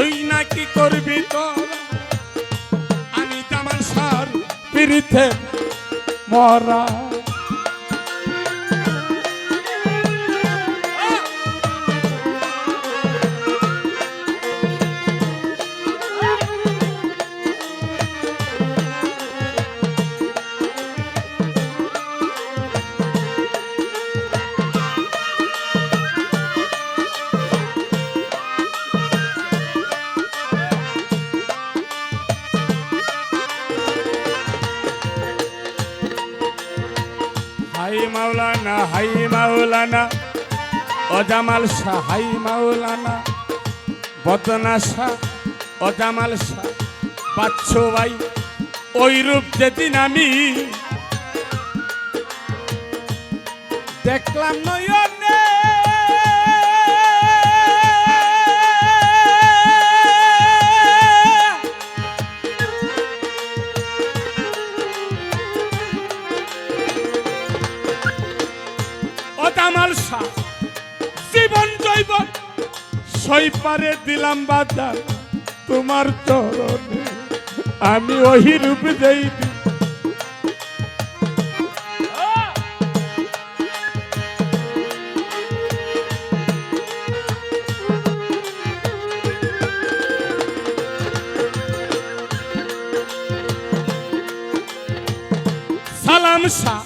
সই নাকি করবি তোরা আমি তামাশার পিড়িতে মরা। মাওলানা, হাই মাওলানা। অজামাল শাহ, হাই মাওলানা। বদনা শাহ অজামাল শাহ। ভাই, ওই রূপ যেদিন আমি দেখলাম নয়নে সই পারে দিলাম বাজার তোমার চরণে আমি ওই রূপ দেই সালাম শাহ,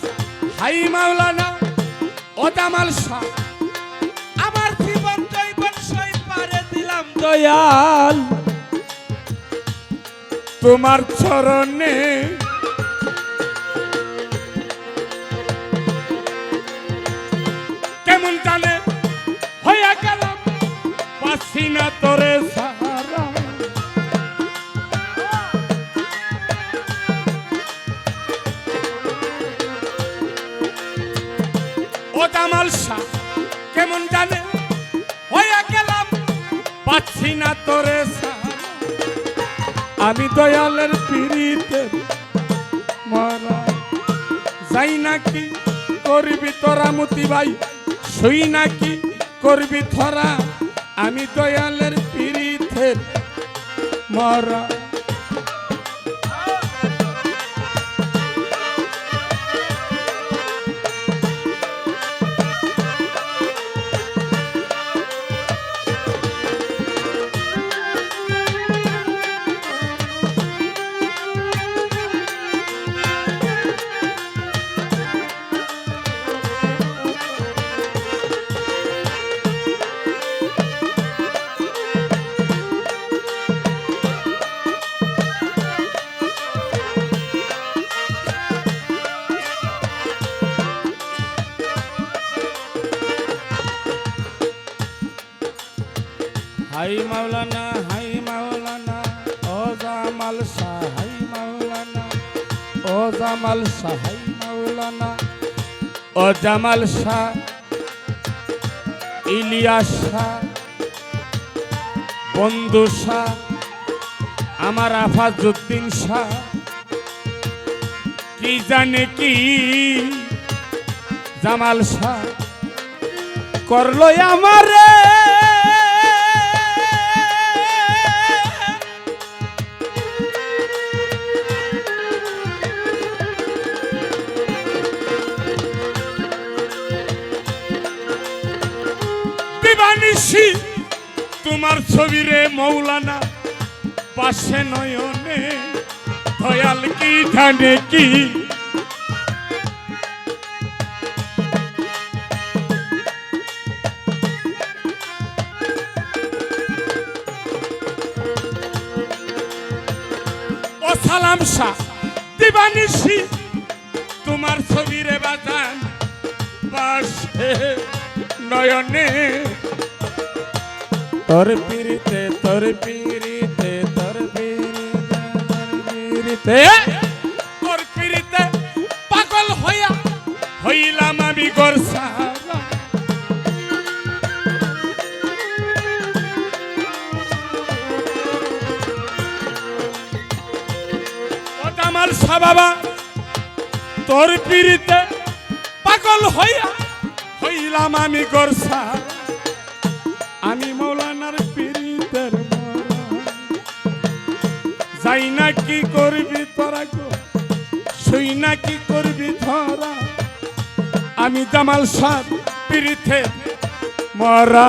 হাই মাওলানা ওদামাল শাহ। দয়াল। তোমার চরণে কেমন জানে হইয়া গেলাম পাসিনা তোরে আমি দয়ালের পিড়িতে মারা যাই নাকি করবি তোরা মতি ভাই? শুই নাকি করবি থরা আমি দয়ালের পিড়িতে মরা জামাল শাহ। হাই মাওলানা ও জামাল শাহ, ইলিয়াস শাহ, বন্ধু শাহ, আমার আফাজুদ্দিন শাহ। কি জানে কি জামাল শাহ করল আমারে? মৌলানা, পাশে নয়নে দয়াল কি জানে কি? ও সালাম শাহ দিবানিসি তোমার ছবি রে বাজান, পাশে নয়নে তোর পিড়িতে তোর পিড়িতে তোর পিড়িতে পাগল হইয়া হইলাম আমি তোর পিড়িতে পাগল হইয়া হইলাম আমি গোরসা। আমি মৌলানার যাই না কি করবি তোরা গো? শুই না কি করবি ধরা? আমি জামাল সাহ পিড়িতে মরা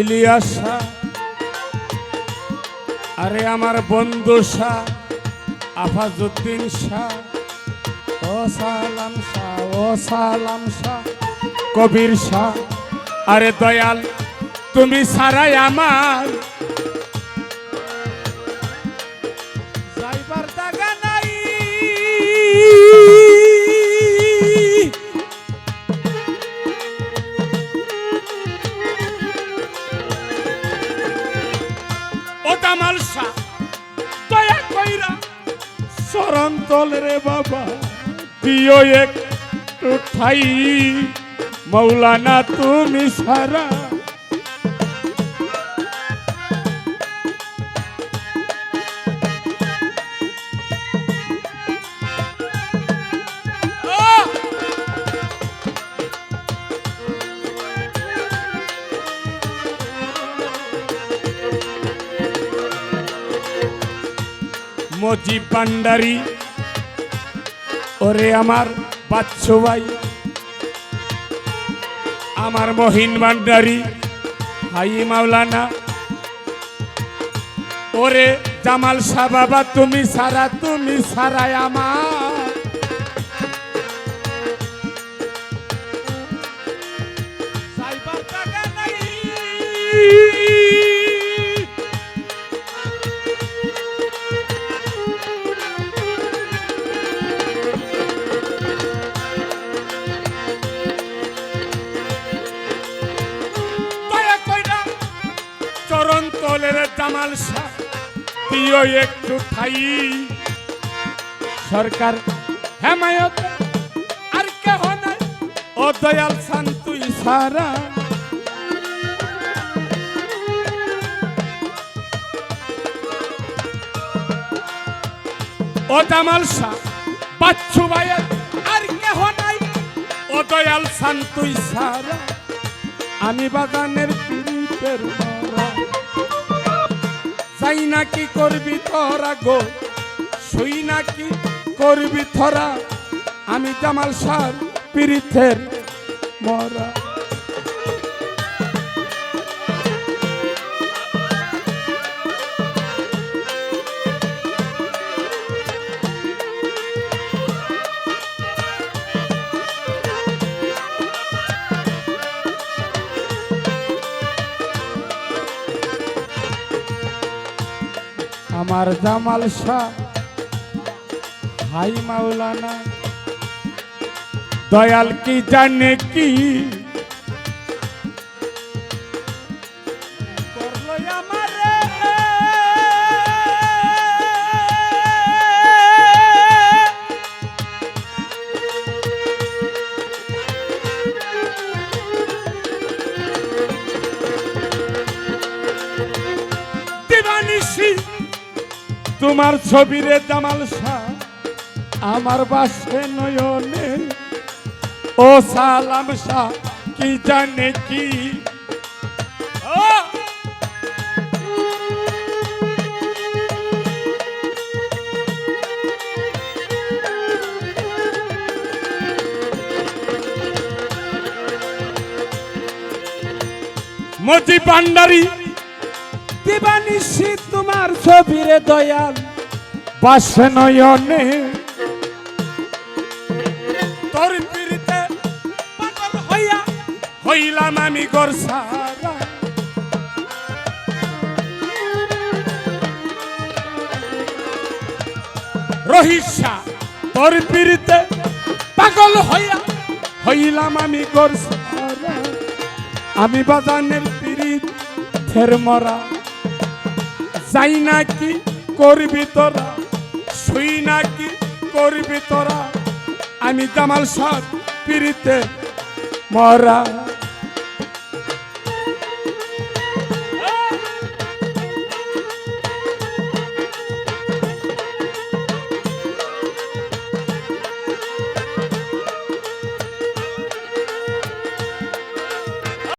ইলিয়াস, আরে আমার বন্ধু শাহ আফাজুদ্দিন শাহ ও সালাম শাহ ও সালাম শাহ কবির শাহ আরে দয়াল, তুমি সারাই আমার। জায়গা নাই। ও দয়া কইরা শরণ রে বাবা দিও ঠাই মৌলানা তুমি সারা মজি পান্ডারি ওরে আমার বাচ্চু ভাই, আমার মহিন ভান্ডারি হাই মাওলানা। ওরে জামাল শাহ বাবা তুমি সারা, তুমি সারাই আমার। যাইবার জায়গা শাহ দিও একটু ঠাই সরকার, হেমায়ত, আর কেহ নাই। ও দয়াল শান্তুই সারা ও জামাল শাহ বাচ্চু ভাইয়ের আর কেহ নাই। ও দয়াল শান্তুই সারা আমি বাগানের পীড়িতের মরা চাই নাকি করবি তোরা গো? শুই নাকি করবি থরা আমি জামাল সার পিরিথের মরা আমার জামাল শাহ হাই মাওলানা দয়াল কি জানে কি করল আমারে? আমার ছবি রে শাহ, আমার বাসে নয়নে। ও সালাম শাহ, কি জানে কি? মতি পান্ডারি দিবানিশি তোমার ছবি রে দয়াল। বাসে নয়নে। তোর পিড়িতে পাগল হইয়া হইলাম আমি গর সারা। রহিসা, তোর পিড়িতে পাগল হইয়া হইলাম আমি গর আমি বাজানের পিড়িত ফের মরা। যাই নাকি করবি তোরা? শুই নাকি করবি তোরা? আমি জামাল সব পিড়িতে মরা।